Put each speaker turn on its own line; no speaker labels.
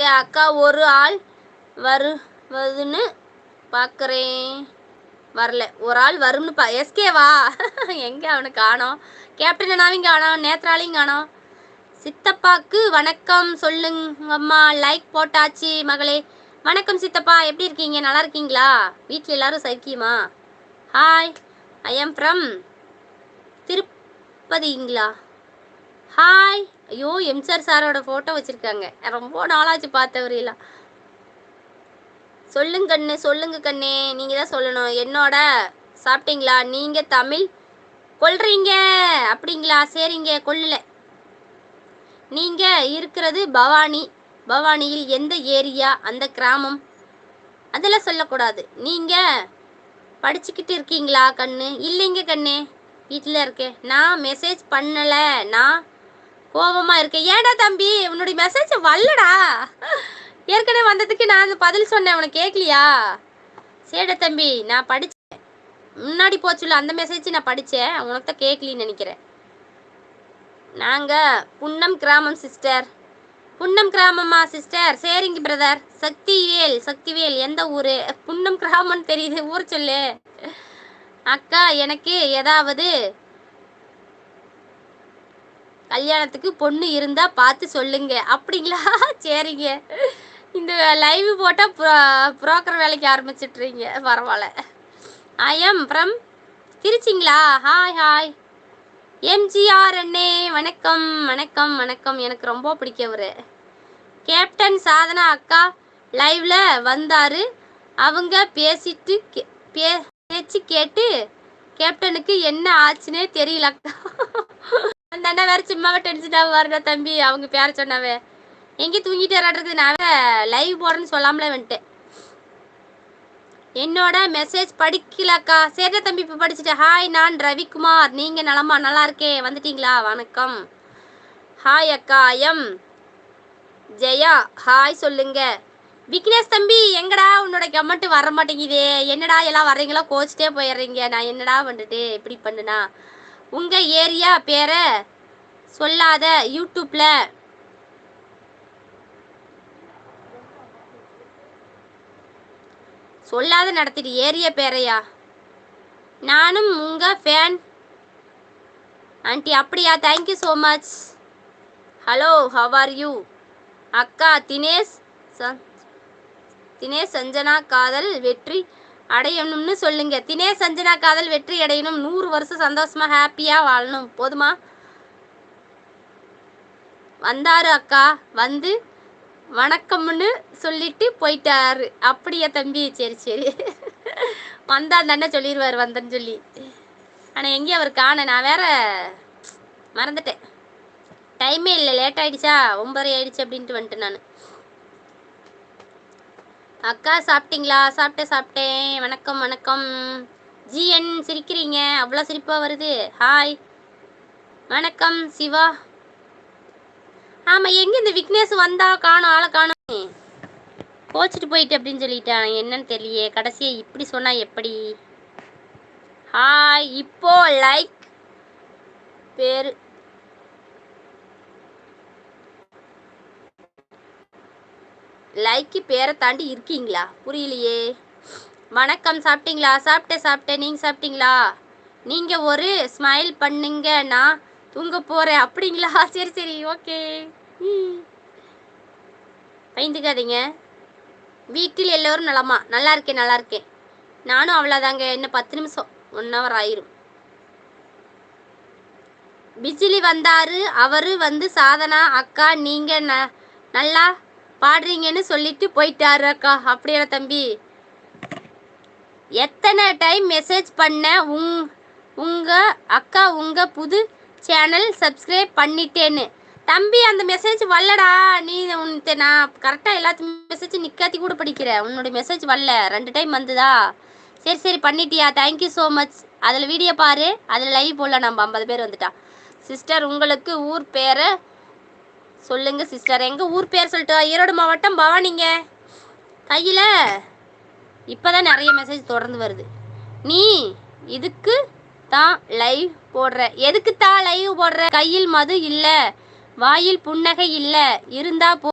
சொல்லுங்க அக்கா ஒரு ஆள் வருவதுன்னு பார்க்குறேன் வரல. ஒரு ஆள் வரும்னு பா எஸ்கேவா எங்கே அவனை காணோம்? கேப்டன் அண்ணாவையும் காணோம். நேத்ராலையும் காணோம். சித்தப்பாக்கு வணக்கம் சொல்லுங்கம்மா. லைக் போட்டாச்சு மகளே. வணக்கம் சித்தப்பா. எப்படி இருக்கீங்க? நல்லா இருக்கீங்களா? வீட்டில் எல்லாரும் சைக்கியமா? ஹாய் ஐ எம் ஃப்ரம் திருப்பதிங்களா? ஹாய் ஐயோ எம்சார் சாரோட ஃபோட்டோ வச்சுருக்காங்க. ரொம்ப நாளாச்சு பார்த்தவரையெல்லாம் சொல்லுங்க கண்ணு சொல்லுங்க கண்ணே. நீங்கள் தான் சொல்லணும். என்னோட சாப்பிட்டீங்களா? நீங்கள் தமிழ் கொள்றீங்க அப்படிங்களா? சரிங்க கொள்ளல நீங்கள் இருக்கிறது பவானி. பவானியில் எந்த ஏரியா? அந்த கிராமம். அதெல்லாம் சொல்லக்கூடாது. நீங்கள் படிச்சுக்கிட்டு இருக்கீங்களா கண்ணு? இல்லைங்க கண்ணு. வீட்டில் இருக்கேன். நான் மெசேஜ் பண்ணலை. நான் கோபமாக இருக்கேன் ஏடா தம்பி? உன்னுடைய மெசேஜ் வரலடா. ஏற்கனவே வந்ததுக்கு நான் பதில் சொன்னேன். உனக்கு கேட்கலையா சரிடா தம்பி நான் படித்தேன் முன்னாடி போச்சுல அந்த மெசேஜ் நான் படித்தேன் உனக்கு தான் கேட்கலின்னு நினைக்கிறேன். நாங்கள் புன்னம் கிராமம் சிஸ்டர் புன்னம் கிராமமா சிஸ்டர் சரிங்க பிரதர் சக்திவேல் சக்திவேல் எந்த ஊர்? புன்னம் கிராமம்னு தெரியுது. ஊர் சொல்லு. அக்கா எனக்கு ஏதாவது கல்யாணத்துக்கு பொண்ணு இருந்தா பார்த்து சொல்லுங்க. அப்படிங்களா? சரிங்க. இந்த லைவ் போட்டால் ப்ரோ புரோக்கர் வேலைக்கு ஆரம்பிச்சிட்றீங்க. பரவாயில்ல. ஐ எம் ஃப்ரம் திருச்சிங்களா? ஹாய் ஹாய் எம்ஜிஆர் அண்ணே வணக்கம் வணக்கம் வணக்கம். எனக்கு ரொம்ப பிடிக்கவர் கேப்டன் சாதனா அக்கா லைவ்ல வந்தார். அவங்க பேசிட்டு கே- பே பேச்சு கேட்டு கேப்டனுக்கு என்ன ஆச்சுன்னே தெரியல அக்கா. அந்த அண்ணா வேற சும்மாவே டென்ஷனாக வரடா தம்பி. அவங்க பேர சொன்னாவே. எங்கே தூங்கிட்டு வராடுறது நான் லைவ் போடுறேன்னு சொல்லாமலே வந்துட்டேன். என்னோட மெசேஜ் படிக்கலக்கா. சரி தம்பி இப்போ படிச்சுட்டேன் ஹாய் நான் ரவிக்குமார். நீங்கள் நலமா? நல்லா இருக்கே. வந்துட்டீங்களா? வணக்கம். ஹாய் அக்கா. எம் ஜெயா. ஹாய் சொல்லுங்க. விக்னேஷ் தம்பி எங்கடா? உன்னோட கமெண்ட் வர மாட்டேங்குதே என்னடா எல்லாம் வர்றீங்களா? கோச்சிட்டே போயிடுறீங்க. நான் என்னடா வந்துட்டு? இப்படி பண்ணுனா? உங்க ஏரியா பேரை சொல்லாத யூடியூப்ல. சொல்லாத நடத்திட்டு ஏரியா பேரையா? நானும் உங்க ஃபேன் ஆண்டி அப்படியா? Thank you so much hello how are you அக்கா தினேஷ் தினேஷ் சஞ்சனா காதல் வெற்றி. அடையணும்னு சொல்லுங்க. தினேஷ் சஞ்சனா காதல் வெற்றி அடையணும். நூறு வருஷம் சந்தோஷமா ஹாப்பியா வாழணும். போதுமா? வந்தாரு அக்கா. வந்து வணக்கம்னு சொல்லிட்டு போயிட்டாரு. அப்படியா தம்பி? சரி சரி. வந்தா தானே சொல்லிடுவார் வந்தேன்னு சொல்லி. ஆனால் எங்கேயும் அவர் காண நான் வேற மறந்துட்டேன். டைமே இல்லை லேட் ஆயிடுச்சா? ஒன்பதரை ஆயிடுச்சு அப்படின்ட்டு வந்துட்டு நான். அக்கா சாப்பிட்டீங்களா? சாப்பிட்டேன் சாப்பிட்டேன். வணக்கம் வணக்கம். ஜிஎன் சிரிக்கிறீங்க? அவ்வளோ சிரிப்பாக வருது. ஹாய் வணக்கம் சிவா. ஆமாம் எங்கே இந்த விக்னேஷ் வந்தா காணும் ஆளை காணும் கோச்சிட்டு போயிட்டு அப்படின்னு சொல்லிட்டான். என்னன்னு தெரியலையே. கடைசியை இப்படி சொன்னால் எப்படி? ஹாய் இப்போ லைக் பேர். லைக்கு பேரை தாண்டி இருக்கீங்களா? புரியலையே. வணக்கம் சாப்பிட்டீங்களா? சாப்பிட்டேன் சாப்பிட்டேன். நீங்கள் சாப்பிட்டீங்களா? நீங்கள் ஒரு ஸ்மைல் பண்ணுங்க நான் தூங்க போகிறேன் அப்படிங்களா? சரி சரி. ஓகே ம். பயந்துக்காதீங்க. வீட்டில் எல்லோரும் நலமா? நல்லா இருக்கேன் நல்லா இருக்கேன். நானும் அவ்வளோதாங்க இன்னும் பத்து நிமிஷம். ஒன் ஹவர் ஆயிரும். பிஜிலி வந்தாரு. அவரு வந்து சாதனா அக்கா நீங்க ந நல்லா பாடுறீங்கன்னு சொல்லிட்டு போயிட்டாரு அக்கா அப்படியா தம்பி? எத்தனை டைம் மெசேஜ் பண்ண உங் உங்கள் அக்கா உங்கள் புது சேனல் சப்ஸ்கிரைப் பண்ணிட்டேன்னு. தம்பி அந்த மெசேஜ் வரலடா. நீ உன்ட்டு நான் கரெக்டாக எல்லாத்தையும் மெசேஜ் நிற்காத்தி கூட படிக்கிறேன் உன்னோட மெசேஜ் வரல. ரெண்டு டைம் வந்துதா? சரி சரி பண்ணிட்டியா? தேங்க்யூ ஸோ மச் அதில் வீடியோ பாரு. அதில் லைவ் போடல நம்ம ஐம்பது பேர் வந்துட்டா. சிஸ்டர் உங்களுக்கு ஊர் பேரை சொல்லுங்க சிஸ்டர் எங்க ஊர் பேர் சொல்லிட்டு ஈரோடு மாவட்டம் பவானிங்க. கையில இப்பதான் நிறைய மெசேஜ் தொடர்ந்து வருது. நீ இதுக்கு தான் லைவ் போடுற. எதுக்கு தான் லைவ் போடுற? கையில் மது இல்லை. வாயில் புன்னகை இல்லை. இருந்தா போ